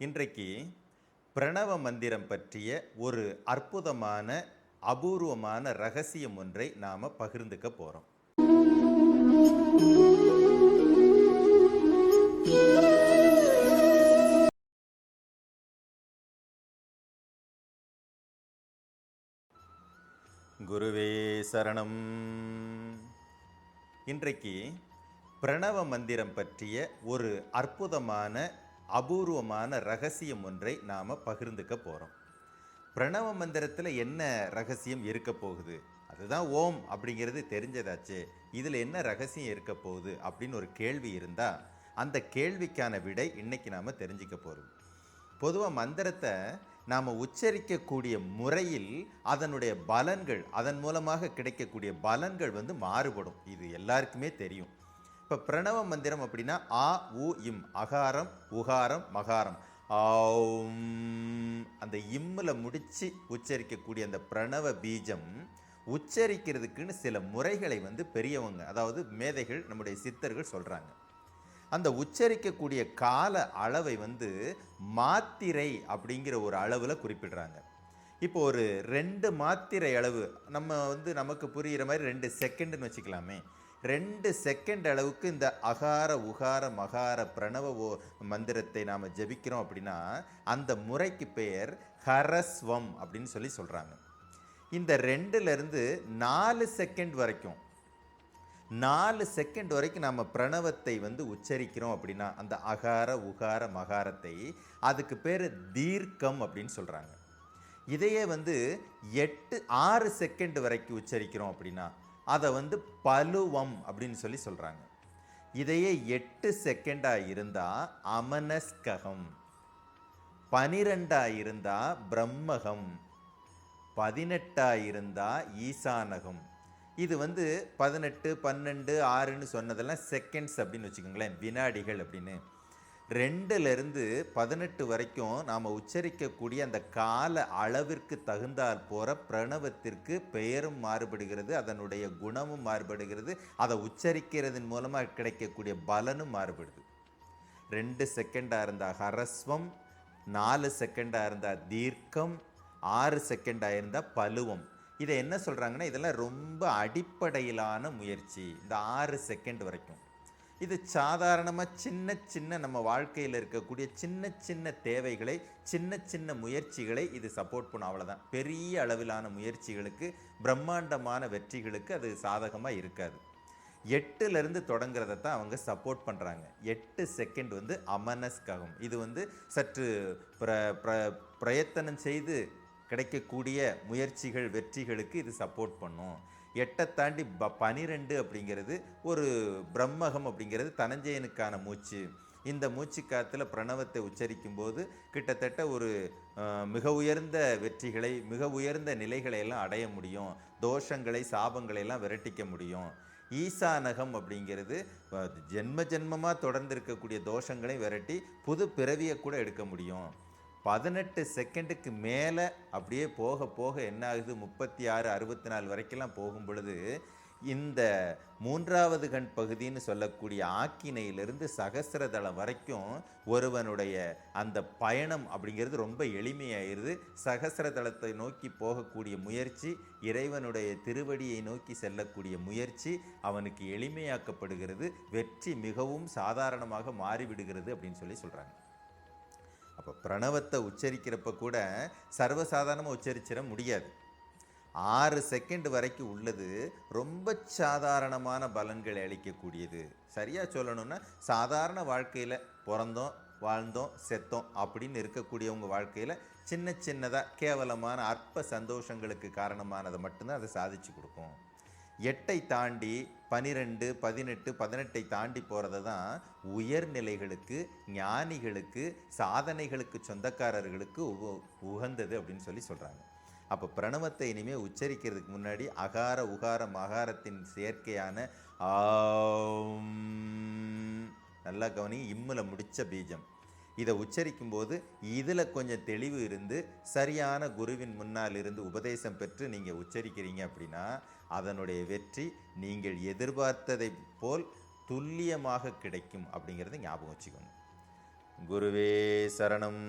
இன்றைக்கு பிரணவ மந்திரம் பற்றிய ஒரு அற்புதமான அபூர்வமான ரகசியம் ஒன்றை நாம் பகிர்ந்துக்க போகிறோம் குருவே சரணம். இன்றைக்கு பிரணவ மந்திரம் பற்றிய ஒரு அற்புதமான அபூர்வமான ரகசியம் ஒன்றை நாம் பகிர்ந்துக்க போகிறோம் பிரணவ மந்திரத்தில் என்ன ரகசியம் இருக்க போகுது? அதுதான் ஓம் அப்படிங்கிறது தெரிஞ்சதாச்சு. இதில் என்ன ரகசியம் இருக்க போகுது அப்படின்னு ஒரு கேள்வி இருந்தால் அந்த கேள்விக்கான விடை இன்னைக்கு நாம் தெரிஞ்சுக்க போகிறோம் பொதுவாக மந்திரத்தை நாம் உச்சரிக்கக்கூடிய முறையில் அதனுடைய பலன்கள் அதன் மூலமாக கிடைக்கக்கூடிய பலன்கள் வந்து மாறுபடும். இது எல்லாருக்குமே தெரியும். இப்போ பிரணவ மந்திரம் அப்படின்னா ஆ உ இம். அகாரம் உகாரம் மகாரம். ஆம். அந்த இம்மில் முடித்து உச்சரிக்கக்கூடிய அந்த பிரணவ பீஜம் உச்சரிக்கிறதுக்குன்னு சில முறைகளை வந்து பெரியவங்க அதாவது மேதைகள் நம்முடைய சித்தர்கள் சொல்கிறாங்க அந்த உச்சரிக்கக்கூடிய கால அளவை வந்து மாத்திரை அப்படிங்கிற ஒரு அளவில் குறிப்பிடுறாங்க. இப்போ ஒரு ரெண்டு மாத்திரை அளவு நம்ம வந்து நமக்கு புரிகிற மாதிரி ரெண்டு செகண்டுன்னு வச்சுக்கலாமே. ரெண்டு செகண்ட் அளவுக்கு இந்த அகார உகார மகார பிரணவ ஓ மந்திரத்தை நாம் ஜெபிக்கிறோம் அப்படின்னா அந்த முறைக்கு பெயர் ஹரஸ்வம் அப்படின்னு சொல்லி சொல்கிறாங்க இந்த ரெண்டுலேருந்து நாலு செகண்ட் வரைக்கும் நாலு செகண்ட் வரைக்கும் நம்ம பிரணவத்தை வந்து உச்சரிக்கிறோம் அப்படின்னா அந்த அகார உகார மகாரத்தை அதுக்கு பேர் தீர்க்கம் அப்படின்னு சொல்கிறாங்க இதையே வந்து எட்டு ஆறு செகண்ட் வரைக்கும் உச்சரிக்கிறோம் அப்படின்னா அதை வந்து பலுவம் அப்படின்னு சொல்லி சொல்கிறாங்க இதையே எட்டு செகண்டாக இருந்தால் அமனஸ்ககம் பனிரெண்டாக இருந்தால் பிரம்மகம் பதினெட்டாக இருந்தால் ஈசானகம். இது வந்து பதினெட்டு பன்னெண்டு ஆறுன்னு சொன்னதெல்லாம் செகண்ட்ஸ் அப்படின்னு வச்சுக்கோங்களேன் வினாடிகள் அப்படின்னு. ரெண்டுலேருந்து பதினெட்டு வரைக்கும் நாம் உச்சரிக்கக்கூடிய அந்த கால அளவிற்கு தகுந்தாற் போகிற பிரணவத்திற்கு பெயரும் மாறுபடுகிறது அதனுடைய குணமும் மாறுபடுகிறது அதை உச்சரிக்கிறதன் மூலமாக கிடைக்கக்கூடிய பலனும் மாறுபடுது. ரெண்டு செகண்டாக இருந்தால் ஹரஸ்வம் நாலு செகண்டாக இருந்தால் தீர்க்கம் ஆறு செகண்டாக இருந்தால் பலுவம். இதை என்ன சொல்கிறாங்கன்னா இதெல்லாம் ரொம்ப அடிப்படையிலான முயற்சி. இந்த ஆறு செகண்ட் வரைக்கும். இது சாதாரணமாக சின்ன சின்ன நம்ம வாழ்க்கையில் இருக்கக்கூடிய சின்ன சின்ன தேவைகளை சின்ன சின்ன முயற்சிகளை இது சப்போர்ட் பண்ணும். அவ்வளோதான் பெரிய அளவிலான முயற்சிகளுக்கு பிரம்மாண்டமான வெற்றிகளுக்கு அது சாதகமாக இருக்காது. எட்டுலேருந்து தொடங்குறத தான் அவங்க சப்போர்ட் பண்ணுறாங்க எட்டு செகண்ட் வந்து அமனஸ்காகும் இது வந்து சற்று பிர பிர பிரயத்தனம் செய்து கிடைக்கக்கூடிய முயற்சிகள் வெற்றிகளுக்கு இது சப்போர்ட் பண்ணும். எட்டை தாண்டி ப பனிரெண்டு அப்படிங்கிறது ஒரு பிரம்மகம் அப்படிங்கிறது தனஞ்சயனுக்கான மூச்சு. இந்த மூச்சு காற்றுல பிரணவத்தை உச்சரிக்கும் போது கிட்டத்தட்ட ஒரு மிக உயர்ந்த வெற்றிகளை மிக உயர்ந்த நிலைகளை எல்லாம் அடைய முடியும். தோஷங்களை சாபங்களை எல்லாம் விரட்டிக்க முடியும். ஈசானகம் அப்படிங்கிறது ஜென்ம ஜென்மமாக தொடர்ந்து இருக்கக்கூடிய தோஷங்களை விரட்டி புது பிறவியை கூட எடுக்க முடியும். பதினெட்டு செகண்டுக்கு மேலே அப்படியே போக போக என்ன ஆகுது? முப்பத்தி ஆறு அறுபத்தி நாலு வரைக்கெல்லாம் போகும் பொழுது இந்த மூன்றாவது கண் பகுதின்னு சொல்லக்கூடிய ஆக்கினையிலிருந்து சகசிரதளம் வரைக்கும் ஒருவனுடைய அந்த பயணம் அப்படிங்கிறது ரொம்ப எளிமையாயிருது சகசிரதளத்தை நோக்கி போகக்கூடிய முயற்சி இறைவனுடைய திருவடியை நோக்கி செல்லக்கூடிய முயற்சி அவனுக்கு எளிமையாக்கப்படுகிறது. வெற்றி மிகவும் சாதாரணமாக மாறிவிடுகிறது அப்படின்னு சொல்லி சொல்கிறாங்க அப்போ பிரணவத்தை உச்சரிக்கிறப்ப கூட சர்வசாதாரணமாக உச்சரிச்சிட முடியாது. ஆறு செகண்ட் வரைக்கும் உள்ளது ரொம்ப சாதாரணமான பலன்களை அளிக்கக்கூடியது. சரியாக சொல்லணும்னா சாதாரண வாழ்க்கையில் பிறந்தோம் வாழ்ந்தோம் செத்தோம் அப்படின்னு இருக்கக்கூடியவங்க வாழ்க்கையில் சின்ன சின்னதாக கேவலமான அற்ப சந்தோஷங்களுக்கு காரணமானதை மட்டும்தான் அதை சாதிச்சு கொடுக்கும். எட்டை தாண்டி பனிரெண்டு பதினெட்டு பதினெட்டை தாண்டி போகிறத தான் உயர்நிலைகளுக்கு ஞானிகளுக்கு சாதனைகளுக்கு சொந்தக்காரர்களுக்கு உகந்தது அப்படின்னு சொல்லி சொல்கிறாங்க அப்போ பிரணவத்தை இனிமேல் உச்சரிக்கிறதுக்கு முன்னாடி அகார உகார மகாரத்தின் சேர்க்கையான ஆம் நல்லா கவனி இம்மில் முடித்த பீஜம். இதை உச்சரிக்கும் போது இதில் கொஞ்சம் தெளிவு இருந்து சரியான குருவின் முன்னால் இருந்து உபதேசம் பெற்று நீங்கள் உச்சரிக்கிறீங்க அப்படின்னா அதனுடைய வெற்றி நீங்கள் எதிர்பார்த்ததை போல் துல்லியமாக கிடைக்கும் அப்படிங்கிறத ஞாபகம் வச்சுக்கணும் குருவே சரணம்.